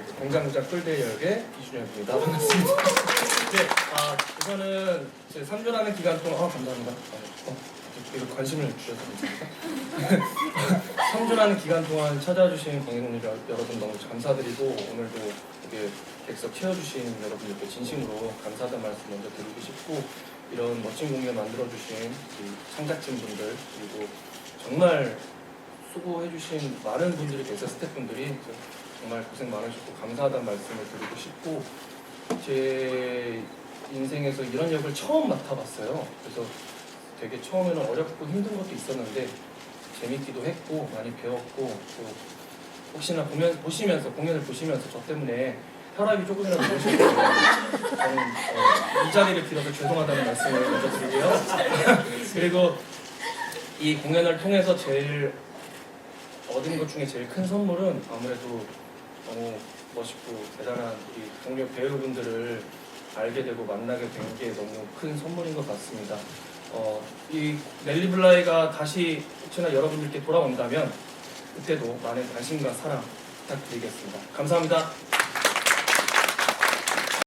네, 공장장 꿀대 역의 이준혁입니다. 반갑습니다. 네, 아, 우선은 제 3주라는 기간 동안, 아, 감사합니다. 어, 이거 관심을 주셔서 감사합니다. 3주라는 기간 동안 찾아주신 관객분들 여러분 너무 감사드리고, 오늘도 이렇게 객석 채워주신 여러분들께 진심으로 감사하다는 말씀 먼저 드리고 싶고, 이런 멋진 공연 만들어주신 이 창작진분들, 그리고 정말 수고해주신 많은 분들이 계세요, 스태프분들이. 정말 고생 많으셨고 감사하다는 말씀을 드리고 싶고 제 인생에서 이런 역을 처음 맡아봤어요. 그래서 되게 처음에는 어렵고 힘든 것도 있었는데 재밌기도 했고 많이 배웠고 또 혹시나 보면, 보시면서 공연을 보시면서 저 때문에 혈압이 조금이라도 오시면 저는 어, 이 자리를 빌어서 죄송하다는 말씀을 먼저 드리고요. 그리고 이 공연을 통해서 제일 얻은 것 중에 제일 큰 선물은 아무래도 너무 멋있고 대단한 우리 동료 배우분들을 알게 되고 만나게 된 게 너무 큰 선물인 것 같습니다. 어, 이 넬리 블라이가 다시 혹시나 여러분들께 돌아온다면 그때도 많은 관심과 사랑 부탁드리겠습니다. 감사합니다.